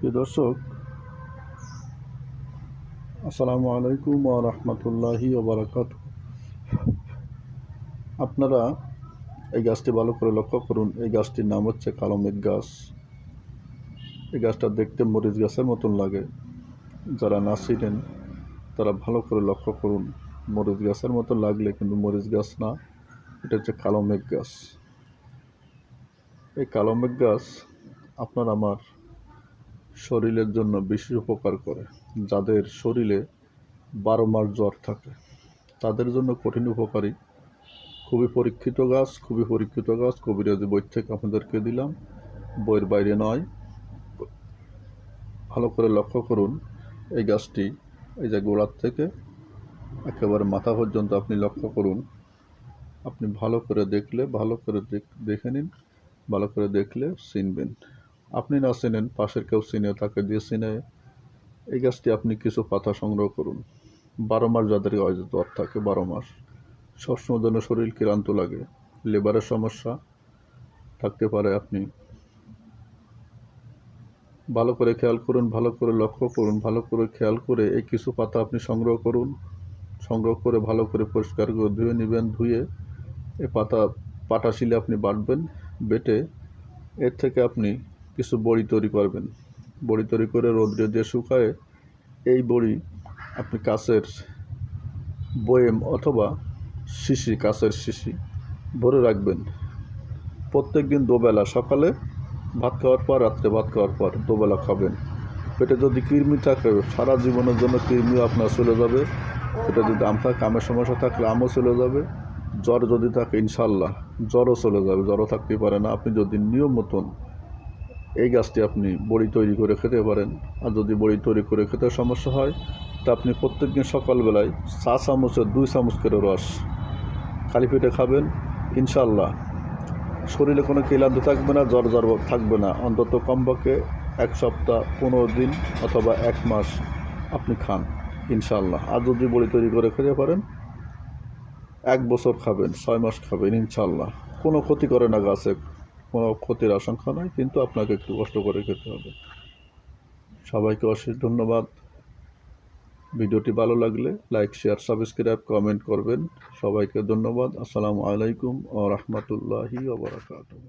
প্রিয় দর্শক, আসসালামু আলাইকুম ও রহমতুল্লাহি ওবরাকাত আপনারা এই গাছটি ভালো করে লক্ষ্য করুন। এই গাছটির নাম হচ্ছে কালো মেঘ গাছ। এই গাছটা দেখতে মরিচ গাছের মতন লাগে। যারা না ছিলেন, তারা ভালো করে লক্ষ্য করুন। মরিচ গাছের মতো লাগলে কিন্তু মরিচ গাছ না, এটা হচ্ছে কালো মেঘ গাছ। এই কালো মেঘ গাছ, আপনার আমার শরীরের জন্য বিশেষ উপকার করে, যাদের শরীরে বারো মাস জ্বর থাকে। তাদের জন্য কঠিন উপকারী। খুবই পরীক্ষিত গাছ, খুবই পরীক্ষিত গাছ, কবিরাজি বই থেকে আপনাদেরকে দিলাম। বইয়ের বাইরে নয়। ভালো করে লক্ষ্য করুন, এই গাছটি এই যে গোড়ার থেকে একেবারে মাথা পর্যন্ত আপনি লক্ষ্য করুন। আপনি ভালো করে দেখলে, ভালো করে দেখে নিন, ভালো করে দেখলে চিনবেন। আপনি না চেনেন, পাশের কেউ চিনে তাকে দিয়ে চিনে। এই গাছটি আপনি কিছু পাতা সংগ্রহ করুন। বারো মাস যাদের অযত জ্বর থাকে, বারো মাস। সবসময় জন্য শরীর ক্লান্ত লাগে, লেবারের সমস্যা থাকতে পারে আপনি। ভালো করে খেয়াল করুন, ভালো করে লক্ষ্য করুন, ভালো করে খেয়াল করে এই কিছু পাতা আপনি সংগ্রহ করুন। সংগ্রহ করে ভালো করে পরিষ্কার করে ধুয়ে নেবেন, ধুয়ে এই পাতা পাটা শিলে আপনি বাটবেন, বেটে এর থেকে আপনি কিছু বড়ি তৈরি করবেন। বড়ি তৈরি করে রোদ্রে দিয়ে শুকায় এই বড়ি আপনি কাছের বয়েম অথবা শিশি কাছের শিশি ভরে রাখবেন। প্রত্যেক দিন দুবেলা সকালে ভাত খাওয়ার পর, রাত্রে ভাত খাওয়ার পর দুবেলা খাবেন। পেটে যদি কৃমি থাকে, সারা জীবনের জন্য কৃমিও আপনার চলে যাবে। পেটে যদি আম থাকে, আমের সমস্যা থাকলে আমও চলে যাবে। জ্বর যদি থাকে ইনশাল্লাহ জ্বরও চলে যাবে। জ্বরও থাকতে পারে না। আপনি যদি নিয়ম মতন এই গাছটি আপনি বড়ি তৈরি করে খেতে পারেন। আর যদি বড়ি তৈরি করে খেতে সমস্যা হয়, তা আপনি প্রত্যেক দিন সকালবেলায় চা চামচের দুই চামচ করে রস খালি পেটে খাবেন ইনশাল্লাহ শরীরে কোনো ক্লান্ত থাকবে না, জ্বর জ্বর থাকবে না। অন্তত কমপক্ষে এক সপ্তাহ, পনেরো দিন অথবা এক মাস আপনি খান ইনশাল্লাহ আর যদি বড়ি তৈরি করে খেতে পারেন, এক বছর খাবেন, ছয় মাস খাবেন ইনশাল্লাহ কোনো ক্ষতি করে না গাছে। কোনো ক্ষতির আশঙ্কা নয় কিন্তু আপনাকে একটু কষ্ট করে খেতে হবে। সবাইকে অশেষ ধন্যবাদ। ভিডিওটি ভালো লাগলে লাইক, শেয়ার, সাবস্ক্রাইব, কমেন্ট করবেন। সবাইকে ধন্যবাদ। আসসালামু আলাইকুম ও রহমতুল্লাহি ওবরাকাতুহ